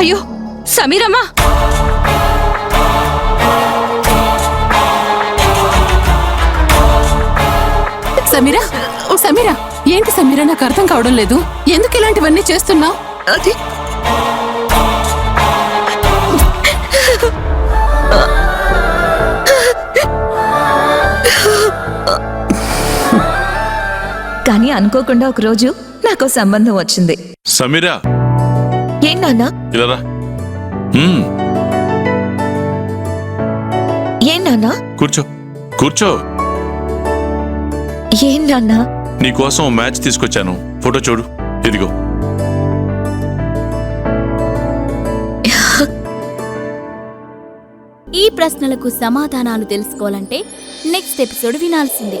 అయ్యో సమీరమ్మా. సమీరా ఓ సమీరా ఏంటి సమీరా నాకు అర్థం కావడం లేదు. ఎందుకు ఇలాంటివన్నీ చేస్తున్నావు? అది? కానీ అనుకోకుండా ఒకరోజు నాకు సంబంధం వచ్చింది. సమీరా ఏం నాన్న? ఇలా రా మ్మ్, ఏం నాన్న? కూర్చో. కూర్చో. ఏం నాన్న? నీకోసం ఓ మ్యాచ్ తీసుకొచ్చాను. ఫోటో చూడు. ఇదిగో. ఈ ప్రశ్నలకు సమాధానాలు తెలుసుకోవాలంటే నెక్స్ట్ ఎపిసోడ్ వినాల్సిందే.